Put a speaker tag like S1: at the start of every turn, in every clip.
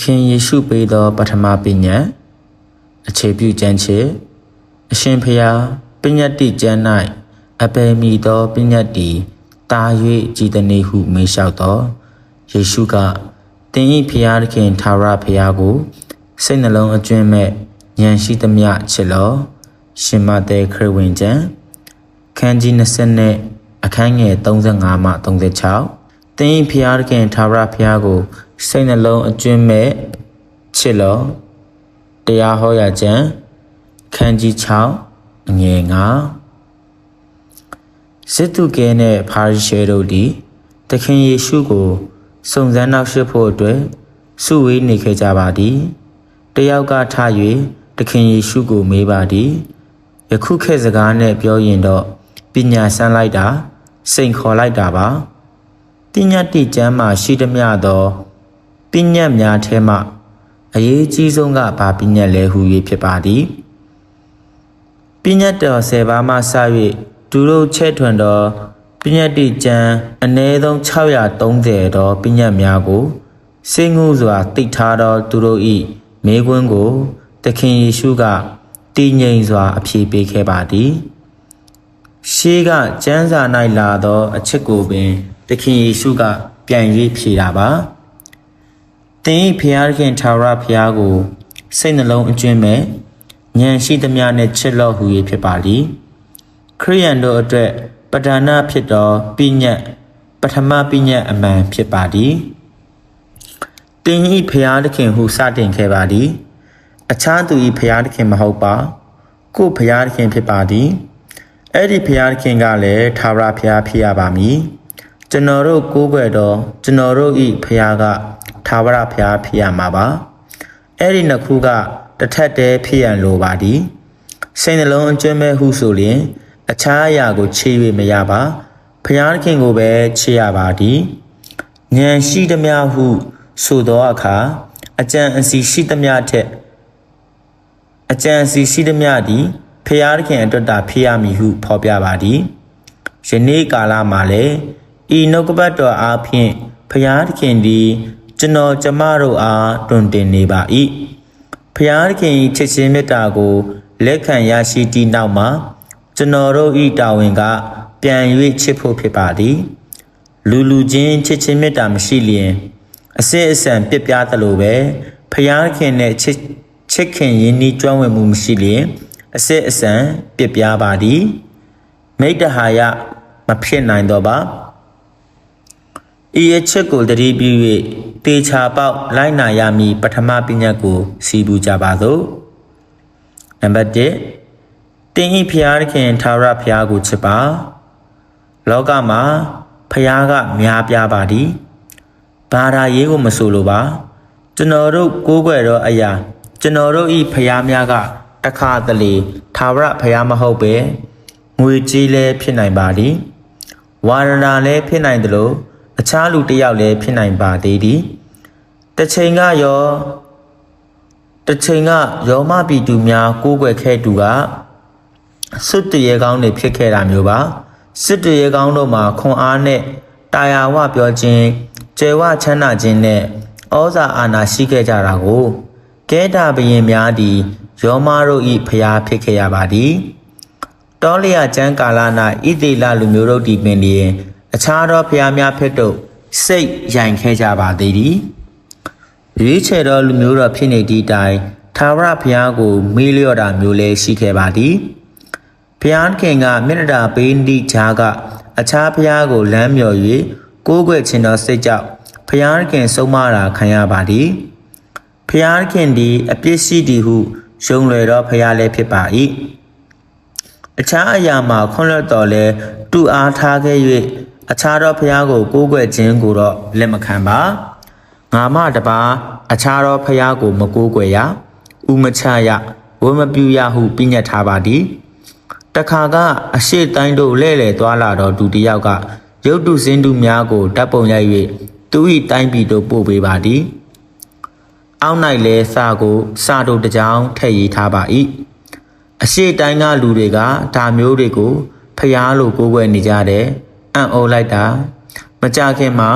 S1: သခင်ယေရှုပေးသော ပထမပညတ်အခြေပြုကျမ်းချက်အရှင်ဖျားပညတ်တိကျမ်း၌အပေမီသောပညတ်တီတာ၍ကြည်တနေဟုမေးလျှောက်သောယေရှုကသင်၏ဖျားသခင်သာရဖျားကိုစိတ်နှလုံးအကျွမ်းမဲ့ဉာဏ်ရှိသမျှချစ်လောရှင်မသက်ခရစ်ဝင်ကျမ်းခန်းကြီး20နဲ့အခန်းငယ်35မှ36 သင်၏ဖျားသခင်သာရဖျားကိုစိတ်နှလုံးအကျွမ်းမဲ့ချစ်လောတရားဟောရာကျမ်းခန်းကြီး6အငယ်9စစ်သူကဲနှင့်ဖာရိရှဲတို့သည်သခင်ယေရှုကိုစုံစမ်းနောက်ရှစ်ဖို့အတွက်စုဝေးနေခဲ့ကြပါသည်တယောက်ကထ၍သခင်ယေရှုကိုမေးပါသည်ယခုခေတ်စကားနဲ့ပြောရင်တော့ပညာဆန်းလိုက်တာစိန်ခေါ်လိုက်တာပါ ပညာတိကျမ်းမှာရှိသမျှသောပညာများထဲမှအရေးကြီးဆုံးကဘာပညာလဲဟူ၍ဖြစ်ပါသည်ပညာတော်၁၀ပါးမှစ၍သူတို့ချဲ့ထွန်သောပညာတိကျမ်းအနည်းဆုံး630သောပညာများကိုစိတ်ငုစွာသိထားသောသူတို့၏မေခွန်းကိုသခင်ယေရှုကတည်ငြိမ်စွာ အဖြေပေးခဲ့ပါသည်ရှေးကကျမ်းစာ၌လာသော အချက်ကိုပင် သခင်ယေရှုက ပြန်၍ဖြေတာပါသင်၏ဖျားသခင်ထာဝရဖျားကိုစိတ်နှလုံးအကျွမ်းမဲ့ဉာဏ်ရှိသမျှနှင့်ချစ်လော့ဟူ၍ဖြစ်ပါသည်ခရိယန်တို့အတွက်ပဋ္ဌာနာဖြစ်သောပိညတ်ပထမပိညတ်အမှန်ဖြစ်ပါသည်တင်ဤဖျားသခင်ဟုစတင်ခဲ့ပါသည်အခြားသူဤဖျားသခင်မဟုတ်ပါကို့ဖျားသခင်ဖြစ်ပါသည်အဲ့ဒီဖျားသခင်ကလည်းသာဝရဖျားဖြစ်ရပါမည် ကျွန်တော်တို့ကိုးကွယ်တော့ကျွန်တော်တို့ဤဖျားကသာဝရဖျားဖြစ်ရမှာပါအဲ့ဒီနှစ်ခုကတစ်ထက်တည်းဖြစ်ရန်လိုပါသည်စိတ်နှလုံးအကျွမ်းမဲ့ဟုဆိုလျင် အခြားအရာကိုခြေ၍မရပါဖျားသခင်ကိုပဲခြေရပါသည်ဉာဏ်ရှိသမျှဟု ဆိုသောအခါအကြံအစီရှိသမျှထက်အကြံအစီရှိသမျှသည်ဖျားသခင်အတွက်တာဖြစ်ရမည်ဟု ဖော်ပြပါသည်ယနေ့ကာလမှာလည်း ဤနှုတ်ကပတ်တော်အားဖြင့်ဖျားသခင်သည်ကျွန်တော်ကျမတို့အားတွင်တင်နေပါ၏ဖျားသခင်၏ချစ်ခြင်းမေတ္တာကိုလက်ခံရရှိသည့်နောက်မှာကျွန်တော်တို့ဤတာဝန်က ပြန်၍ချစ်ဖို့ဖြစ်ပါသည် လူလူချင်းချစ်ချင်းမေတ္တာမရှိလျင် အစစ်အဆန်ပြစ်ပြားသလိုပဲဖျားခင်နဲ့ချစ်ချစ်ခင်ရင်းနှီးကျွမ်းဝင်မှုမရှိလျင်အစစ်အဆန်ပြစ်ပြားပါသည်မိတ္တဟာယမဖြစ်နိုင်တော့ပါ ဤအချက်ကိုတတိပြု၍တေချာပေါက်လိုက်နာရမည်ပထမပညာကို စီပူကြပါစို့နံပါတ်1တင်းဤဖျားသခင်သာရဖျားကိုချစ်ပါ လောကမှာဖျားကများပြားပါသည်ဘာသာရေးကိုမဆိုလိုပါကျွန်တော်တို့ကိုးကွယ်တော့အရာ ကျွန်တော်တို့ဤဖျားများကတခါတလေသာဝရဖျားမဟုတ်ပဲငွေကြေးလည်းဖြစ်နိုင်ပါသည်ဝါရဏလည်းဖြစ်နိုင်တယ်လို့ အခြားလူတစ်ယောက်လည်းဖြစ်နိုင်ပါသေးသည်တစ်ချိန်ကရောတစ်ချိန်ကယောမပီတူများကိုးကွယ်ခဲ့သူကစစ်တရေကောင်းတွေဖြစ်ခဲ့တာမျိုးပါစစ်တရေကောင်းတို့မှာခွန်အားနဲ့တာယာဝပြောခြင်းကျေဝချမ်းသာခြင်းနဲ့ဩဇာအာဏာရှိခဲ့ကြတာကိုကဲတာဘရင်များသည်ယောမတို့၏ဖျားဖြစ်ခဲ့ရပါသည်တောလျာကျမ်းကာလ၌ဣသေလလူမျိုးတို့ဒီပင်လျင် အခြားသောဖျားများဖြစ်တို့စိတ်ရိုင်ခဲ့ကြပါသေးသည်ရွေးချယ်သောလူမျိုးတော်ဖြစ်နေသည့်တိုင်သာဝရဘုရားကို မေးလျော့တာမျိုးလည်းရှိခဲ့ပါသည်ဘုရားခင်ကမေတ္တာပေးသည့်ခြားကအခြားဘုရားကိုလမ်းမြော်၍ကိုးကွယ်ခြင်းသောစိတ်ကြောင့်ဘုရားခင်ဆုံးမတာခံရပါသည်ဘုရားခင်သည်အပြစ်ရှိသည်ဟုယုံလွယ်သောဘုရားလည်းဖြစ်ပါ၏အခြားအရာမှာခွင့်လွှတ်တော်လဲတူအားထားခဲ့၍ အခြားသောဘုရားကိုကိုးကွယ်ခြင်းကိုတော့လက်မခံပါငါမှတပါအခြားသောဖျားကိုမကိုးကွယ်ရဥမချရဝမပြူရဟုပြညတ်ထားပါသည်တခါကအရှိတိုင်းတို့လဲ့လေသွားလာတော့သူတယောက်ကရုတ်တုစင်းတုများကိုတပ်ပုံရိုက်၍သူ၏တိုင်းပြည်တို့ပို့ပေးပါသည်အောက်၌လဲစာကိုစာတို့တကြောင်ထည့်ရေးထားပါ၏အရှိတိုင်းကလူတွေကဒါမျိုးတွေကိုဖျားလို့ကိုးကွယ်နေကြတယ် အံ့ဩလိုက်တာမကြခင်မှာ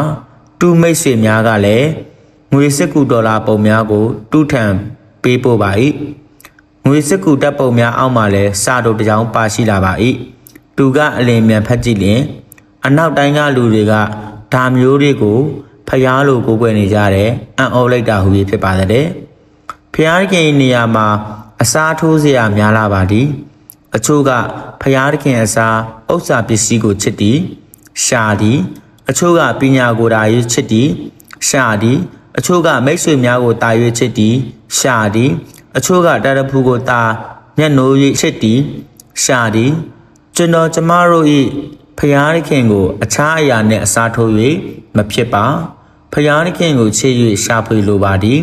S1: တူမိတ်ဆွေများကလည်းငငွေစစ်ကူဒေါ်လာပုံများကို တူးထန်ပေးပို့ပါ၏ငွေစစ်ကူတပ်ပုံများအောက်မှာလည်းစာတို့တစ်ကြောင်းပါရှိလာပါ၏သူကအလင်မြန်ဖတ်ကြည့်လျင်အနောက်တိုင်းကလူတွေကဒါမျိုးတွေကိုဖျားလိုကိုးကွယ်နေကြတယ်အံ့ဩလိုက်တာဟူ၍ဖြစ်ပါတဲ့ဖျားခင်နေရာမှာအစားထိုးစရာများလာပါသည်အချို့ကဖျားခင်အစားဥစ္စာပစ္စည်းကိုချစ်သည် ရှာသည်အချို့ကပညာကိုယ်တာရေးချစ်သည်ရှာသည်အချို့ကမိတ်ဆွေများကိုတာ၍ချစ်သည်ရှာသည်အချို့ကတရဖူကိုတာမျက်နှိုး၍ချစ်သည်ရှာသည်ကျွန်တော်ကျမတို့၏ဖျားခင်ကို အခြားအရာနှင့်အစားထိုး၍မဖြစ်ပါဖျားခင်ကိုချစ်၍ရှာဖွေလိုပါသည်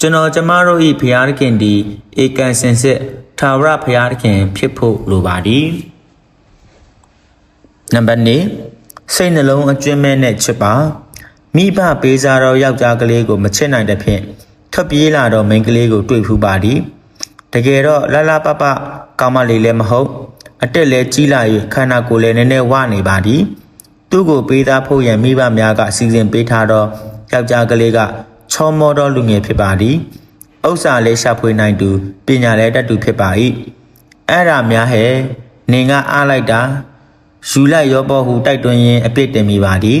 S1: ကျွန်တော်ကျမတို့၏ဖျားခင်သည်ဧကန်စင်စစ်ထာဝရဖျားခင်ဖြစ်ဖို့လိုပါသည် နံပါတ်2စိတ်နှလုံးအကျွမ်းမဲ့နဲ့ချစ်ပါမိဘပေးစားတော့ယောက်ျားကလေးကိုမချစ်နိုင်တဲ့ဖြင့်ထွက်ပြေးလာတော့မိန်းကလေးကိုတွေ့ဖူးပါသည်တကယ်တော့လာလာပပကောင်းမလေးလည်းမဟုတ်အတက်လဲကြီးလာ၍ခန္ဓာကိုယ်လည်းနည်းနည်းဝနေပါသည်သူ့ကိုပေးသားဖို့ရန်မိဘများကအစီအစဉ်ပေးထားတော့ယောက်ျားကလေးကချောမောတော့လူငယ်ဖြစ်ပါသည်ဥစ္စာလည်းရှာဖွေနိုင်သူပညာလည်းတတ်သူဖြစ်ပါ၏အဲ့ဒါများဟဲ့နေကအားလိုက်တာ ယူလိုက်ရောပေါ်ဟုတိုက်တွန်းရင်းအပြစ်တင်မိပါသည်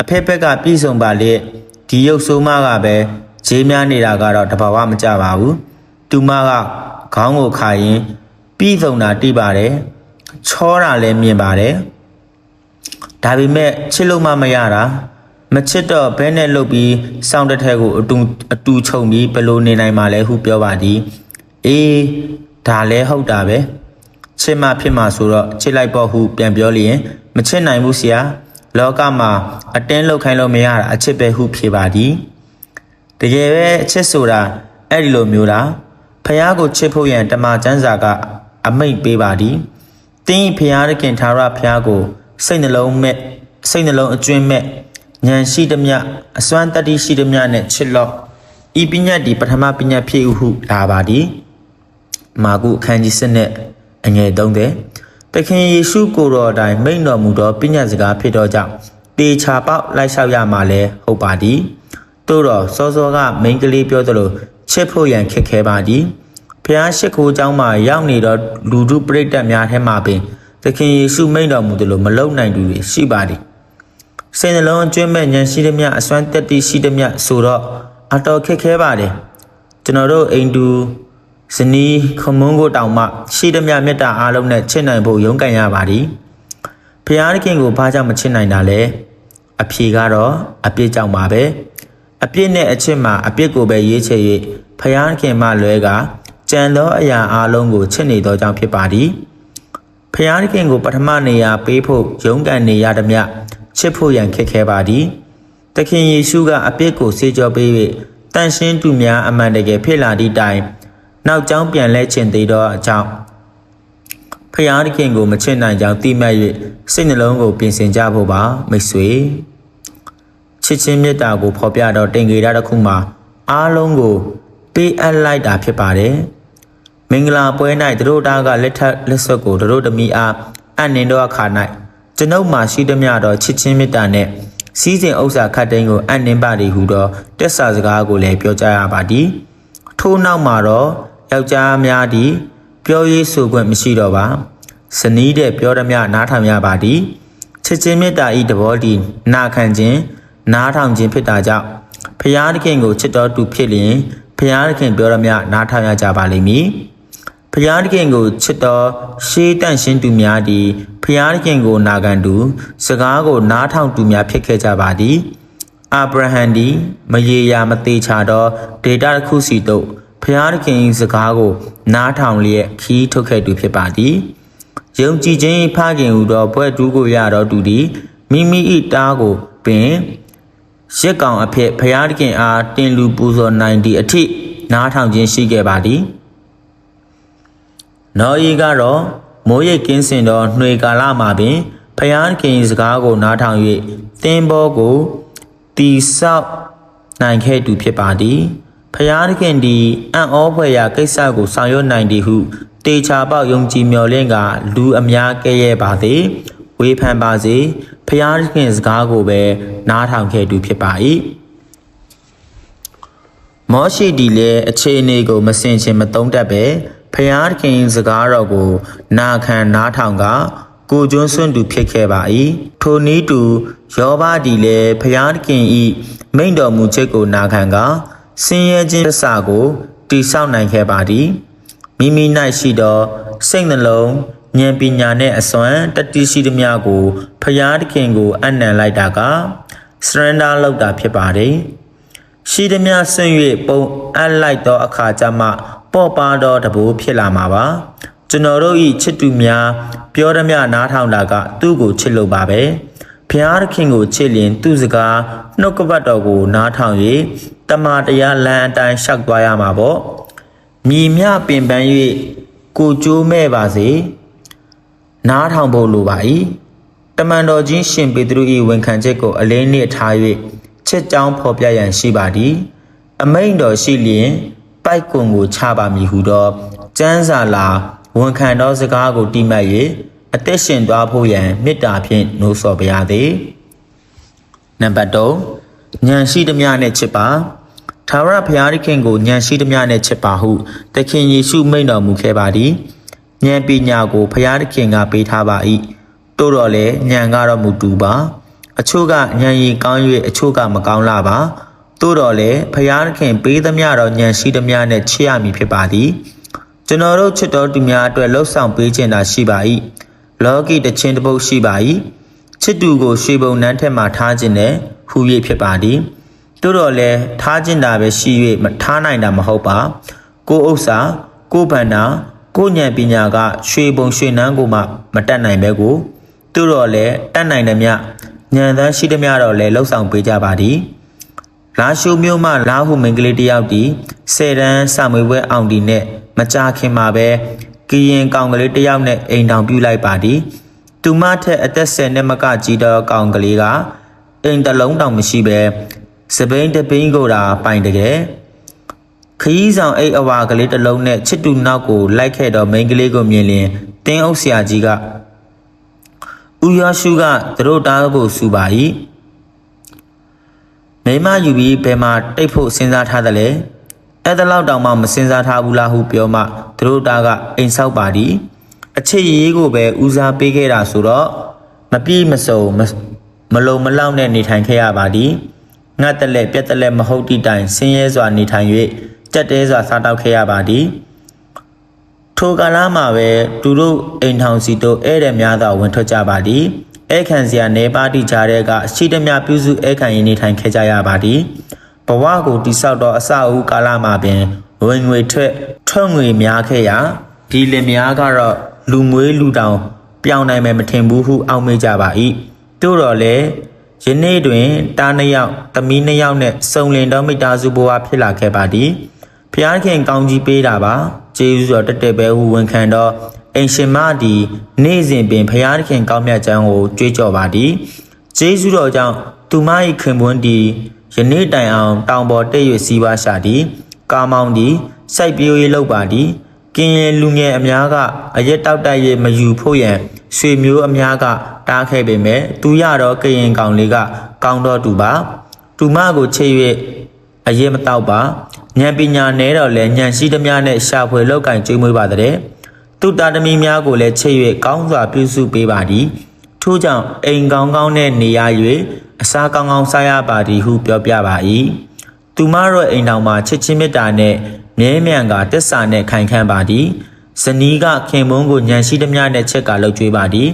S1: အဖက်ဖက်ကပြည်စုံပါလေဒီရုပ်ဆိုးမကပဲဈေးများနေတာကတော့တဘာဝမကြပါဘူးသူမကခေါင်းကိုခါရင်ပြည်စုံတာတိပါတယ်ချောတာလည်းမြင်ပါတယ်ဒါပေမဲ့ချစ်လို့မှမရတာမချစ်တော့ဘဲနဲ့လုတ်ပြီးစောင်းတစ်ထက်ကိုအတူအတူခြုံပြီးဘယ်လိုနေနိုင်မှာလဲဟုပြောပါသည်အေးဒါလည်းဟုတ်တာပဲ ချစ်မှဖြစ်မှာဆိုတော့ချစ်လိုက်ပေါ့ဟုပြန်ပြောလျင်မချစ်နိုင်ဘူးဆရာလောကမှာအတင်းလောက်ခိုင်းလို့မရတာအချစ်ပဲဟုဖြေပါသည်တကယ်ပဲအချစ်ဆိုတာအဲ့ဒီလိုမျိုးလားဖះကိုချစ်ဖို့ရန်တမချန်းစာကအမိတ်ပေးပါသည်တင်းဖះရခင်သာရဖះကိုစိတ်နှလုံးမဲ့စိတ်နှလုံးအကျွင်းမဲ့ဉာဏ်ရှိသည်မြအစွမ်းတတ္တိရှိသည်မြနဲ့ချစ်လော့ဤပညာဒီပထမပညာဖြစ်ဟုလာပါသည်မာကုအခန်းကြီး7နဲ့ အငယ်3တဲ့သခင်ယေရှုကိုယ်တော်တိုင်မိန့်တော်မူသောပညာစကားဖြစ်သောကြောင့်တေချာပေါက်လိုက်လျှောက်ရမှာလဲဟုတ်ပါသည်တို့တော့စောစောကမိန်းကလေးပြောသလိုချစ်ဖို့ရန်ခက်ခဲပါသည်ဖျားရှိခိုးเจ้าမှာရောက်နေတော့လူတို့ပြိတ္တများထဲမှာပင်သခင်ယေရှုမိန့်တော်မူသလိုမလုံနိုင်သူတွေရှိပါသည်စိတ်နှလုံးအကျွမ်းမဲ့ဉာဏ်ရှိသည်မြအစွမ်းတက်တည်ရှိသည်မြဆိုတော့အတော်ခက်ခဲပါတယ်ကျွန်တော်တို့အိမ်တူ ဇနီးခမုန်းကိုတောင်မှရှိသည်မြမေတ္တာအားလုံးနဲ့ချစ်နိုင်ဖို့ရုန်းကန်ရပါသည်ဖျားခင်ကိုဘာကြောင့်မချစ်နိုင်တာလဲအဖြေကတော့အပြစ်ကြောင့်ပါပဲအပြစ်နဲ့အချစ်မှာအပြစ်ကိုပဲရေးချယ်၍ဖျားခင်မှလွဲကကြံသောအရာအလုံးကိုချစ်နေသောကြောင့်ဖြစ်ပါသည်ဖျားခင်ကိုပထမနေရာပေးဖို့ရုန်းကန်နေရသည်မြချစ်ဖို့ရန်ခက်ခဲပါသည်။သခင်ယေရှုကအပြစ်ကိုဆေးကြောပေး၍တန်ရှင်းသူများအမှန်တကယ်ဖြစ်လာသည့်တိုင် နောက်ကျောင်းပြန်လဲချင်သေးသောအကြောင်းဖျားသခင်ကိုမချစ်နိုင်ကြောင်းသိမှတ်၍စိတ်နှလုံးကိုပြင်ဆင်ကြဖို့ပါမိတ်ဆွေချစ်ချင်းမေတ္တာကိုဖော်ပြတော့တင်ကြေတာတစ်ခုမှာအားလုံးကိုပေးအပ်လိုက်တာဖြစ်ပါတယ်မင်္ဂလာပွဲ၌သူတို့သားကလက်ထက်လက်ဆွတ်ကိုသူတို့တမီအားအနှင်တော့အခါ၌ကျွန်ုပ်မှာရှိသည်များသောချစ်ချင်းမေတ္တာနှင့်စီးစဉ်ဥစ္စာခတ်သိမ်းကိုအနှင်ပါသည်ဟုသောတက်ဆာစကားကိုလည်းပြောကြရပါသည်ထို့နောက်မှာတော့ ယောက်ျားများသည်ပြောရေးဆိုခွင့်မရှိတော့ပါဇနီးတဲ့ပြောသည်များနားထောင်ရပါသည်ချစ်ချင်းမေတ္တာဤတဘောတည်နာခံခြင်းနားထောင်ခြင်းဖြစ်တာကြောင့်ဖျားသခင်ကိုချစ်တော်သူဖြစ်လျင်ဖျားသခင်ပြောရမြနားထောင်ရကြပါလိမ့်မည်ဖျားသခင်ကိုချစ်တော်ရှေးတန့်ရှင်းသူများသည်ဖျားသခင်ကိုနာခံသူစကားကိုနားထောင်သူများဖြစ်ခဲ့ကြပါသည်အာဗြဟံသည်မရေရာမသေးချာသောဒေတာတစ်ခုစီသို့ ဖျားသခင်စကားကိုနားထောင်လျက်ခီးထုတ်ခဲ့သူဖြစ်ပါသည်ယုံကြည်ခြင်းဖခင်ဟူသောဘွဲ့တူးကိုရတော်သူသည်မိမိ၏တားကိုပင်ရစ်ကောင်အဖြစ်ဖျားသခင်အားတင်လူပူဇော်နိုင်သည့်အထိနားထောင်ခြင်းရှိခဲ့ပါသည်နော်ဤကတော့မိုးရိပ်ကင်းစင်သောနှွေကာလမှာပင်ဖျားခင်စကားကိုနားထောင်၍သင်ဘောကိုတီဆောက်နိုင်ခဲ့သူဖြစ်ပါသည် ဖျားခင်သည်အံ့ဩဖွယ်ရာကိစ္စကိုဆောင်ရွက်နိုင်သည်ဟုတေချာပေါက်ယုံကြည်မျှော်လင့်ကလူအများကဲ့ရဲ့ပါသည်ဝေဖန်ပါစေဖျားခင်စကားကိုပဲနားထောင်ခဲ့သူဖြစ်ပါ၏မောရှိဒီလည်းအခြေအနေကိုမစင်ချင်မသုံးတတ်ပဲဖျားခင်စကားတော်ကို နာခံနားထောင်ကကိုကျွန်းစွန့်သူဖြစ်ခဲ့ပါ၏ထိုနည်းတူယောဘဒီလည်းဖျားခင်ဤမိန့်တော်မူချက်ကိုနာခံက ဆင်းရဲခြင်းသစ္စာကိုတိဆောက်နိုင်ခဲ့ပါသည်မိမိ၌ရှိသောစိတ်နှလုံးဉာဏ်ပညာနှင့်အစွမ်းတတိရှိသမျှကိုဖျားခင်ကိုအနံလိုက်တာကစရန်ဒါလောက်တာဖြစ်ပါတယ်ရှိသမျှဆွင့်၍ပုံအပ်လိုက်သောအခါကျမှ ပေါ့ပါသောတဘိုးဖြစ်လာမှာပါကျွန်တော်တို့ဤချစ်သူများပြောသမျှနားထောင်တာက သူ့ကိုချစ်လို့ပါပဲဖျားခင်ကိုချစ်လျင်သူ့စကားနှုတ်ကပတ်တော်ကိုနားထောင်၍ တမန်တရားလမ်းအတိုင်းရှောက်သွားရမှာပေါ့မြည်မြပင်ပန်း၍ကိုကြိုးမဲ့ပါစေနားထောင်ဖို့လိုပါ၏တမန်တော်ကြီးရှင်ပေတရု၏ဝန်ခံချက်ကိုအလေးနှင့်ထား၍ချက်ကြောင်းဖော်ပြရန်ရှိပါသည်အမိန်တော်ရှိလျင်ပိုက်ကွန်ကိုချပါမည်ဟုသောကျမ်းစာလာဝန်ခံသောစကားကိုတိမှတ်၍အသက်ရှင်သွားဖို့ရန်မေတ္တာဖြင့်နှိုးဆော်ပါရသည်နံပါတ်3ဉာဏ်ရှိသမျှနဲ့ချစ်ပါ သာဝရဘုရားသခင်ကိုဉာဏ်ရှိသမျှနဲ့ချစ်ပါဟုသခင်ယေရှုမိန့်တော်မူခဲ့ပါသည်ဉာဏ်ပညာကိုဘုရားသခင်ကပေးထားပါ၏တို့တော့လေဉာဏ်ကတော့မူတူပါအချို့ကဉာဏ်ရည်ကောင်း၍အချို့ကမကောင်းလာပါတို့တော့လေဘုရားသခင်ပေးသမျှတော့ဉာဏ်ရှိသမျှနဲ့ချစ်ရမည်ဖြစ်ပါသည်ကျွန်တော်တို့ချစ်တော်သူများအတွက်လှုပ်ဆောင်ပေးခြင်းသာရှိပါ၏လောကီတခြင်းတစ်ပုတ်ရှိပါ၏ချစ်သူကိုရွှေပုံနန်းထက်မှထားခြင်းနဲ့ဟူ၍ဖြစ်ပါသည် တို့တော့လဲထားခြင်းတာပဲရှိ၍မထားနိုင်တာမဟုတ်ပါကိုဥစ္စာကိုဗန္နာကိုဉာဏ်ပညာကရွှေပုံရွှေနန်းကိုမှမတက်နိုင်ပဲကိုတို့တော့လဲတက်နိုင်တယ်မြဉာဏ်သန်းရှိသည်မြတော့လဲလှုပ်ဆောင်ပေးကြပါသည်လာရှုမျိုးမှလာဟုမိန်းကလေးတယောက်ဒီဆယ်တန်းစာမွေပွဲအောင်ဒီနဲ့မကြခင်မှာပဲကရင်ကောင်ကလေးတယောက်နဲ့အိမ်တောင်ပြူလိုက်ပါသည်သူမထက်အသက်10နှစ်မကကြီးသောကောင်ကလေးကအိမ်တလုံးတောင်မရှိပဲ စပိန်တပိန်ကိုတာပိုင်တကယ်ခရီးဆောင်အိတ်အဝါကလေးတစ်လုံးနဲ့ချစ်တူနောက်ကိုလိုက်ခဲ့တော့မိန်းကလေးကိုမြင်လျင်တင်းအုပ်ဆရာကြီးကဦးရရှုကသူတို့တားဖို့စူပါ၏မိမယူပြီးဘယ်မှာတိတ်ဖို့စဉ်းစားထားသလဲအဲ့ဒါလောက်တောင်မှမစဉ်းစားထားဘူးလားဟုပြောမှသူတို့တားကအိမ်ဆောက်ပါသည်အချစ်ရေးကိုပဲဦးစားပေးခဲ့တာဆိုတော့မပြေးမစုံမလုံမလောက်နဲ့နေထိုင်ခဲ့ရပါသည် ငတ်တလက်ပြက်တလက်မဟုတ်တိတိုင်ဆင်းရဲစွာနေထိုင်၍ကြက်တဲစွာစားတောက်ခဲ့ရပါသည်ထိုကာလမှာပဲသူတို့အိမ်ထောင်စီတို့ဧည့်သည်များသာဝင်ထွက်ကြပါသည်ဧခံစရာနေပါတိကြားတဲ့ကရှိသမျှပြုစုဧခံရင်နေထိုင်ခဲ့ကြရပါသည်ဘဝကိုတိဆောက်သောအစအဦးကာလမှာပင်ဝင်ငွေထွက်ထွက်ငွေများခဲ့ရာဒီလင်များကတော့လူမွေးလူတောင်ပြောင်းနိုင်မယ်မထင်ဘူးဟုအောက်မေ့ကြပါ၏တို့တော့လေ ယနေ့တွင်တားနှစ်ယောက်သမီးနှစ်ယောက်နဲ့စုံလင်သောမိသားစုဘဝဖြစ်လာခဲ့ပါသည်ဖျားခင်ကောင်းကြီးပေးတာပါကျေးဇူးတော်တက်တက်ပဲဟုဝန်ခံတော့အိမ်ရှင်မသည်နေ့စဉ်ပင်ဖျားခင်ကောင်းမြတ်ခြင်းကိုကြွေးကြော်ပါသည်ကျေးဇူးတော်ကြောင့်သူမ၏ခင်ပွန်းသည်ယနေ့တိုင်အောင်တောင်ပေါ်တက်၍စီးပွားရှာသည်ကာမောင်သည်စိုက်ပျိုးရေးလုပ်ပါသည်ကင်းရဲ့လူငယ်အများကအရက်တောက်တိုက်၍မယူဖို့ရန်ဆွေမျိုးအများက တားခဲ့ပေမဲ့သူရတော့ကရင်ကောင်လေးကကောင်းတော့သူပါသူမကိုချေ၍အရင်မတော့ပါဉာဏ်ပညာနဲ့တော့လဲဉာဏ်ရှိသမျှနဲ့ရှာဖွေလောက်ကင်ကျွေးမွေးပါတဲ့သူတာသမီများကိုလည်းချေ၍ကောင်းစွာပြုစုပေးပါသည်ထို့ကြောင့်အိမ်ကောင်းကောင်းနဲ့နေရ၍အစားကောင်းကောင်းစားရပါသည်ဟုပြောပြပါ၏သူမတို့အိမ်တော်မှာချစ်ချင်းမေတ္တာနဲ့မြဲမြံကတစ္ဆာနဲ့ခိုင်ခန့်ပါသည်ဇနီးကခင်မုန်းကိုညံရှိသမျှနဲ့ချက်ကလှုပ်ကြွေးပါသည်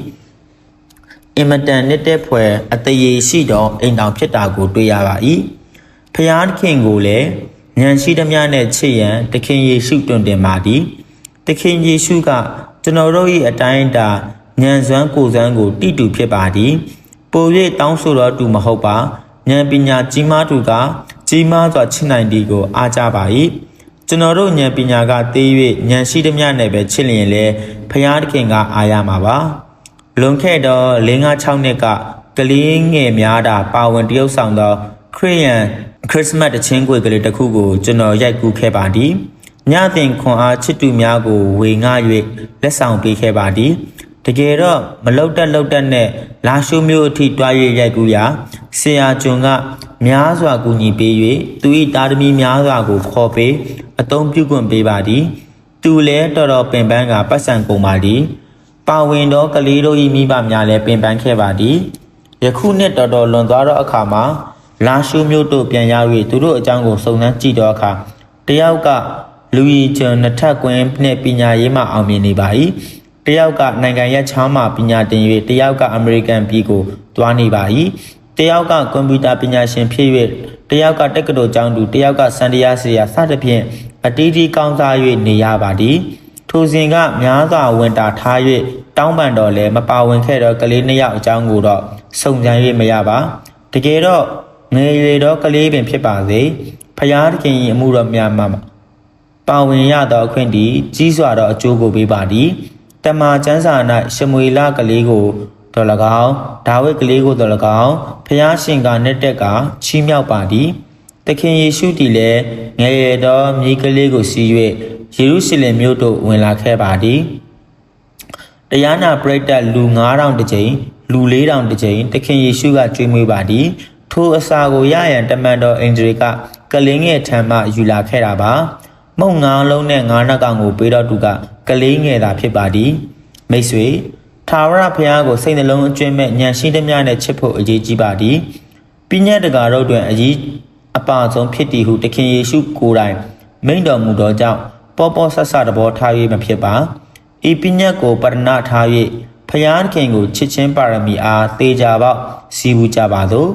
S1: အင်မတန်နှစ်တဲ့ဖွယ်အတရေရှိသောအိမ်တော်ဖြစ်တာကိုတွေ့ရပါ၏ဖျားခင်ကိုလည်းဉာဏ်ရှိသမျှနဲ့ချစ်ရန်တခင်ယေရှုတွင်တင်ပါသည်တခင်ယေရှုကကျွန်တော်တို့၏အတိုင်းအတာဉာဏ်စွမ်းကိုယ်စွမ်းကိုတိတူဖြစ်ပါသည်ပို၍တောင်းဆိုတော်သူမဟုတ်ပါဉာဏ်ပညာကြီးမားသူကကြီးမားစွာချစ်နိုင်သည်ကိုအားကြပါ၏ကျွန်တော်တို့ဉာဏ်ပညာကသေး၍ဉာဏ်ရှိသမျှနဲ့ပဲချစ်လျင်လေဖျားသခင်ကအားရမှာပါ လွန်ခဲ့တော့၄၅6နှစ်ကကလေးငယ်များတာပါဝင်တရုပ်ဆောင်သောခရစ်ယာန်ခရစ်စမတ်တချင်းကွေကလေးတစ်ခုကိုကျွန်တော်ရိုက်ကူးခဲ့ပါသည်ညတင်ခွန်အားချစ်သူများကိုဝေငှ၍လက်ဆောင်ပေးခဲ့ပါသည်တကယ်တော့မလုတ်တက်လုတ်တက်နဲ့လာရှုမျိုးအထိတွားရရိုက်ကူးရာဆရာကျွန်ကများစွာကူညီပေး၍သူ၏တာသမီများစွာကိုခေါ်ပေးအသုံးပြုခွင့်ပေးပါသည်သူလည်းတော်တော်ပင်ပန်းကပတ်စံကုန်ပါသည် ပါဝင်သောကလေးတို့၏မိဘများလည်းပင်ပန်းခဲ့ပါသည်ယခုနှစ်တော်တော်လွန်သွားသောအခါမှာလာရှုမျိုးတို့ပြန်ရောက်၍သူတို့အကြောင်းကိုစုံစမ်းကြည့်သောအခါတယောက်ကလူကြီးကျွန်းနှစ်ထပ်ကွင်းနှင့်ပညာရေးမှအောင်မြင်နေပါ၏တယောက်ကနိုင်ငံရပ်ခြားမှပညာတင်၍တယောက်ကအမေရိကန်ပြည်ကိုတွားနေပါ၏တယောက်ကကွန်ပျူတာပညာရှင်ဖြစ်၍တယောက်ကတက္ကသိုလ်ကျောင်းသူတယောက်ကစံတရားဆရာစသဖြင့်အတီးတီးကောင်းစား၍နေရပါသည် ထိုစဉ်ကများစွာဝင်တာထား၍တောင်းပန်တော်လဲမပါဝင်ခဲ့တော့ကလေးနှစ်ယောက်အကြောင်းကိုတော့စုံစမ်း၍မရပါတကယ်တော့ငယ်ရွယ်သောကလေးပင်ဖြစ်ပါစေဖျားသခင်၏အမှုတော်များမှာပါဝင်ရသောအခွင့်ဒီကြီးစွာသောအကျိုးကိုပေးပါသည်တမန်ကျမ်းစာ၌ရှမွေလကလေးကိုတော်၎င်းဒါဝိဒ်ကလေးကိုတော်၎င်းဖျားရှင်ကနဲ့တက်ကချီးမြှောက်ပါသည် သခင်ယေရှုတည်လည်းငယ်ရသောမြေကလေးကိုစီး၍ ယေရုရှလင်မြို့သို့ဝင်လာခဲ့ပါသည်တရားနာပရိသတ်လူ9000တကြိမ်လူ4000တကြိမ်သခင်ယေရှုကကြွေးမွေးပါသည်ထိုအစာကိုရရန်တမန်တော်အင်ဂျရီကကလင်းငယ်ထံမှယူလာခဲ့တာပါမုံငါးလုံးနဲ့ငါးနှကောင်ကိုပေးတော်သူကကလေးငယ်သာဖြစ်ပါသည်မိတ်ဆွေထာဝရဘုရားကိုစိတ်နှလုံးအကျွမ်းမဲ့ဉာဏ်ရှိသမျှနဲ့ချစ်ဖို့အရေးကြီးပါသည်ပညာတကာတို့တွင်အရေးအပါဆုံးဖြစ်တည်ဟုတခင်ယေရှုကိုယ်တိုင်မိန့်တော်မူသောကြောင့် ပေါ်ပေါ်ဆဆသဘောထား၍မဖြစ်ပါဤပညာကိုပရဏထား၍ဖျားခင်ကိုချစ်ချင်းပါရမီအားတေချာပေါက်စီးပူးကြပါစို့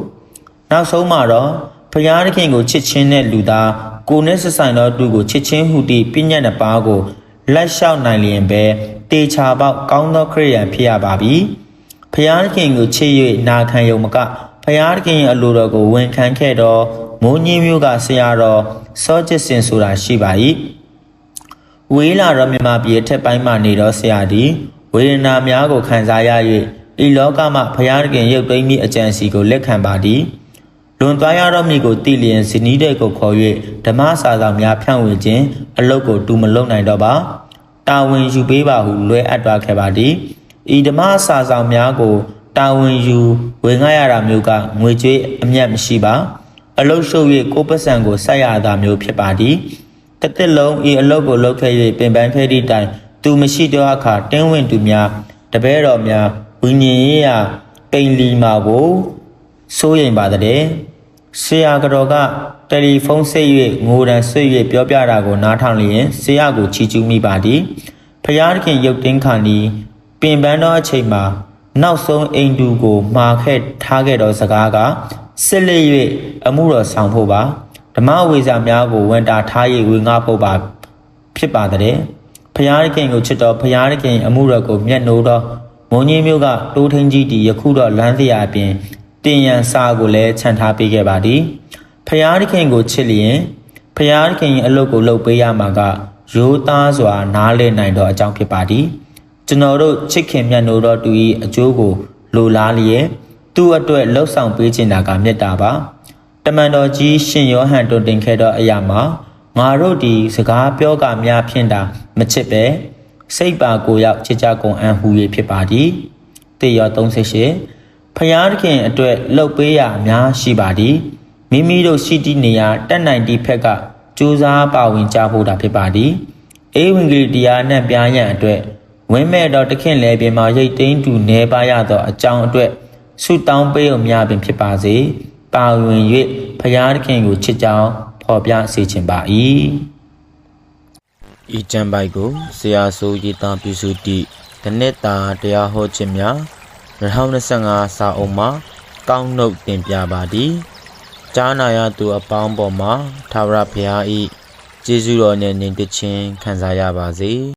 S1: နောက်ဆုံးမှာတော့ဖျားခင်ကိုချစ်ချင်းတဲ့လူသားကိုနဲ့ဆက်ဆိုင်သောသူကိုချစ်ချင်းဟုတည်ပညာနှစ်ပါးကိုလက်လျှောက်နိုင်လျင်ပဲတေချာပေါက်ကောင်းသောခရိယံဖြစ်ရပါပြီဖျားခင်ကိုချစ်၍နာခံယုံမကဖျားခင်ရဲ့အလိုတော်ကိုဝန်ခံခဲ့တော့မိုးညင်းမျိုးကဆရာတော်စောကျစ်စင်ဆိုတာရှိပါ၏ ဝေးလာတော့မြမပြည်ထက်ပိုင်းမှနေတော့ဆရာသည်ဝေဒနာများကိုခံစားရ၍ဤလောကမှဖျားခင်ရုပ်သိမ်းမိအကြံစီကိုလက်ခံပါသည်လွန်သွားရတော့မိကိုတည်လျင်ဇနီးတဲ့ကိုခေါ်၍ဓမ္မစာဆောင်များဖြန့်ဝေခြင်းအလုတ်ကိုတူမလုံနိုင်တော့ပါတာဝန်ယူပေးပါဟုလွဲအပ်သွားခဲ့ပါသည်ဤဓမ္မစာဆောင်များကိုတာဝန်ယူဝေငှရတာမျိုးကငွေကြေးအမျက်မရှိပါအလုတ်ရှုပ်၍ကိုပစံကိုဆက်ရတာမျိုးဖြစ်ပါသည် တသက်လုံးဤအလုတ်ကိုလုပ်ခဲ့၍ပင်ပန်းခဲ့သည့်တိုင်သူမရှိတော့အခါတင်းဝင်သူများတပည့်တော်များဝိညာဉ်ရေးရာပိန်လီမာကိုစိုးရိမ်ပါတဲ့ဆရာကတော်ကတယ်လီဖုန်းဆက်၍ငိုတန်ဆွေ့၍ပြောပြတာကိုနားထောင်လျင်ဆရာကိုချီးကျူးမိပါသည်ဖျားသခင်ရုပ်တင်းခါနီပင်ပန်းသောအချိန်မှာနောက်ဆုံးအိမ်တူကိုမှာခဲ့ထားခဲ့သောစကားကစစ်လက်၍အမှုတော်ဆောင်ဖို့ပါ ဓမ္မဝေစာများကိုဝန်တာထား၍ဝေငှဖို့ပါဖြစ်ပါတဲ့ဖျားသခင်ကိုချစ်တော်ဖျားသခင်အမှုတော်ကိုမျက်နှိုးသောမုံကြီးမျိုးကတိုးထင်းကြီးတီယခုတော့လမ်းစရာအပြင်တင်ရန်စာကိုလည်းခြံထားပေးခဲ့ပါသည်ဖျားသခင်ကိုချစ်လျင်ဖျားသခင်အလုပ်ကိုလုပ်ပေးရမှာကရိုးသားစွာနားလည်နိုင်သောအကြောင်းဖြစ်ပါသည်ကျွန်တော်တို့ချစ်ခင်မြတ်နိုးသောသူ၏အကျိုးကိုလိုလားလျက်သူ့အတွက်လှုပ်ဆောင်ပေးခြင်းတာကမေတ္တာပါ တမန်တော်ကြီးရှင်ယောဟန်တွင်တင်ခဲ့သောအရာမှာငါတို့ဒီစကားပြောကများဖြင့်တာမချစ်ပဲစိတ်ပါကိုရောက်ချစ်ကြကုန်အံ့ဟူ၍ဖြစ်ပါသည်တေရော38ဖျားသခင်အတွက်လှုပ်ပေးရအများရှိပါသည်မိမိတို့ရှိသည့်နေရာတက်နိုင်သည့်ဖက်ကကြိုးစားပါဝင်ကြဖို့တာဖြစ်ပါသည်အေဝံဂေလိတရားနဲ့ပြားရန်အတွက်ဝင်းမဲ့တော်တခင်လည်းပြင်မှာရိတ်သိမ်းတူနေပါရသောအကြောင်းအတွက်ဆုတောင်းပေးုံများပင်ဖြစ်ပါစေ ပါဝင်၍ဖျားသခင်ကိုချစ်ကြောင်းဖော်ပြစေခြင်းပါ၏ဤကျမ်းပိုက်ကိုဆရာဆိုရေးသားပြုစုသည့်တနစ်တာတရားဟောခြင်းများ2025စာအုပ်မှာကောင်းနှုတ်တင်ပြပါသည်ကြားနာရသူအပေါင်းပေါ်မှာသာဝရဘုရား၏ကျေးဇူးတော်နဲ့ညီတခြင်းခံစားရပါစေ